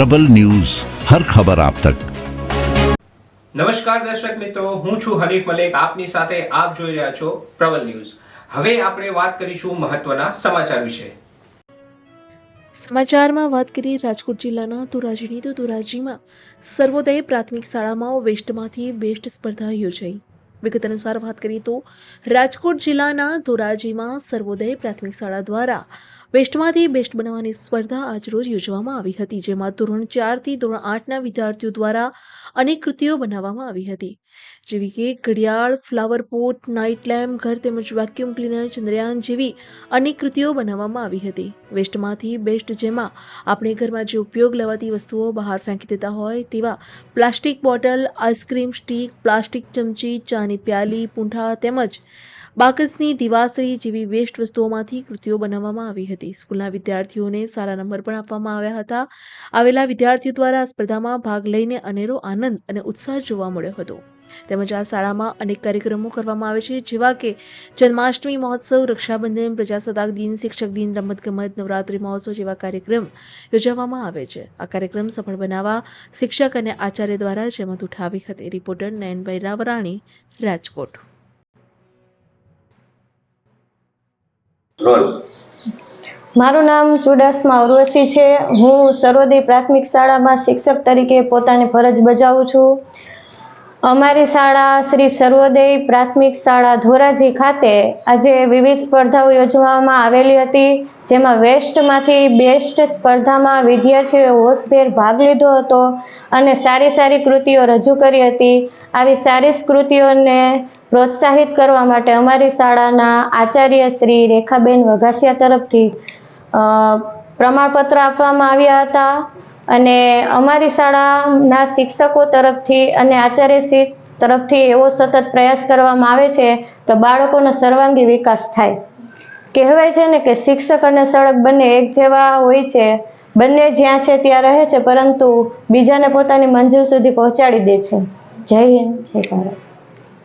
પ્રબલ news હર ખબર આપ તક. નમસ્કાર દર્શક મિત્રો હું છું હરીફ મલેક આપની સાથે આપ જોઈ રહ્યા છો પ્રબલ ન્યૂઝ. હવે આપણે વાત કરીશું મહત્વના સમાચાર વિશે. સમાચારમાં વાત કરીએ રાજકોટ જિલ્લાના ધોરાજીની તો ધોરાજીમાં સર્વોદય પ્રાથમિક શાળામાં વેસ્ટમાંથી બેસ્ટ સ્પર્ધા યોજાઈ. વિગત અનુસાર વાત કરીએ તો રાજકોટ જિલ્લાના ધોરાજીમાં સર્વોદય પ્રાથમિક શાળા દ્વારા વેસ્ટમાંથી બેસ્ટ બનાવવાની સ્પર્ધા આજરોજ યોજવામાં આવી હતી, જેમાં ધોરણ ચારથી ધોરણ આઠના વિદ્યાર્થીઓ દ્વારા અનેક કૃતિઓ બનાવવામાં આવી હતી. જેવી કે ઘડિયાળ, ફ્લાવર પોટ, નાઇટ લેમ્પ, ઘર તેમજ વેક્યુમ ક્લીનર ચંદ્રયાન જેવી અનેક કૃતિઓ બનાવવામાં આવી હતી. વેસ્ટમાંથી બેસ્ટ જેમાં આપણે ઘરમાં જે ઉપયોગ લેવાતી વસ્તુઓ બહાર ફેંકી દેતા હોય તેવા plastic bottle, ice cream stick, plastic ચમચી, ચાની પ્યાલી, પૂંઠા તેમજ બાકસની દિવાસળી જેવી વેસ્ટ વસ્તુઓમાંથી કૃતિઓ બનાવવામાં આવી હતી. સ્કૂલના વિદ્યાર્થીઓને સારા નંબર પણ આપવામાં આવ્યા હતા. આવેલા વિદ્યાર્થીઓ દ્વારા સ્પર્ધામાં ભાગ લઈને અનેરો આનંદ અને ઉત્સાહ જોવા મળ્યો હતો. તેમજ આ શાળામાં અનેક કાર્યક્રમો કરવામાં આવે છે, જેવા કે જન્માષ્ટમી મહોત્સવ, રક્ષાબંધન, પ્રજાસત્તાક દિન, શિક્ષક દિન, રમતગમત, નવરાત્રિ મહોત્સવ જેવા કાર્યક્રમ યોજવામાં આવે છે. આ કાર્યક્રમ સફળ બનાવવા શિક્ષક અને આચાર્ય દ્વારા જહેમત ઉઠાવી હતી. રિપોર્ટર નયનભાઈ રાવરાણી, રાજકોટ. રોલ. મારું નામ ચુડાસમા ઉર્વશી છે. હું સર્વોદય પ્રાથમિક શાળામાં શિક્ષક તરીકે પોતાની ફરજ બજાવું છું. અમારી શાળા શ્રી સર્વોદય પ્રાથમિક શાળા ધોરાજી ખાતે આજે વિવિધ સ્પર્ધાઓ યોજવામાં આવેલી હતી, જેમાં વેસ્ટમાંથી બેસ્ટ સ્પર્ધામાં વિદ્યાર્થીઓએ હોશભેર ભાગ લીધો હતો અને સારી સારી કૃતિઓ રજૂ કરી હતી. આવી સારી કૃતિઓને પ્રોત્સાહિત કરવા માટે અમારી શાળાના આચાર્ય શ્રી રેખાબેન વઘાસિયા તરફથી પ્રમાણપત્ર આપવામાં આવ્યા હતા અને અમારી શાળાના શિક્ષકો તરફથી અને આચાર્ય શ્રી તરફથી એવો સતત પ્રયાસ કરવામાં આવે છે તો બાળકોનો સર્વાંગી વિકાસ થાય. કહેવાય છે ને કે શિક્ષક અને સડક બંને એક જેવા હોય છે, બંને જ્યાં છે ત્યાં રહે છે, પરંતુ બીજાને પોતાની મંજિલ સુધી પહોંચાડી દે છે. જય હિન્દ, જય ભારત.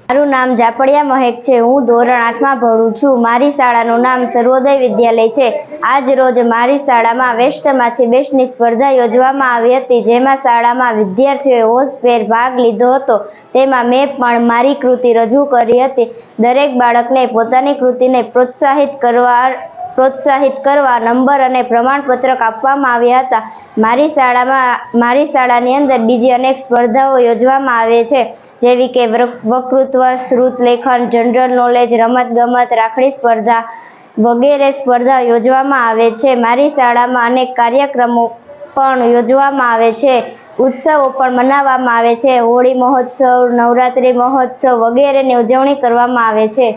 મારું નામ જાપડિયા મહેક છે. હું ધોરણ આઠમાં ભણું છું. મારી શાળાનું નામ સર્વોદય વિદ્યાલય છે. આજ રોજ મારી શાળામાં વેસ્ટમાંથી બેસ્ટની સ્પર્ધા યોજવામાં આવી હતી, જેમાં શાળામાં વિદ્યાર્થીઓએ હોશભેર ભાગ લીધો હતો. તેમાં મેં પણ મારી કૃતિ રજૂ કરી હતી. દરેક બાળકને પોતાની કૃતિને પ્રોત્સાહિત કરવા પ્રોત્સાહિત કરવા નંબર અને પ્રમાણપત્રક આપવામાં આવ્યા હતા. મારી શાળામાં, મારી શાળાની અંદર બીજી અનેક સ્પર્ધાઓ યોજવામાં આવે છે. જેવી કે વક્તૃત્વ, શ્રુત લેખન જનરલ નોલેજ રમતગમત રાખડી સ્પર્ધા વગેરે સ્પર્ધા યોજવામાં આવે છે. મારી શાળામાં અનેક કાર્યક્રમો પણ યોજવામાં આવે છે. ઉત્સવો પણ મનાવવામાં આવે છે. હોળી મહોત્સવ, નવરાત્રિ મહોત્સવ વગેરેની ઉજવણી કરવામાં આવે છે.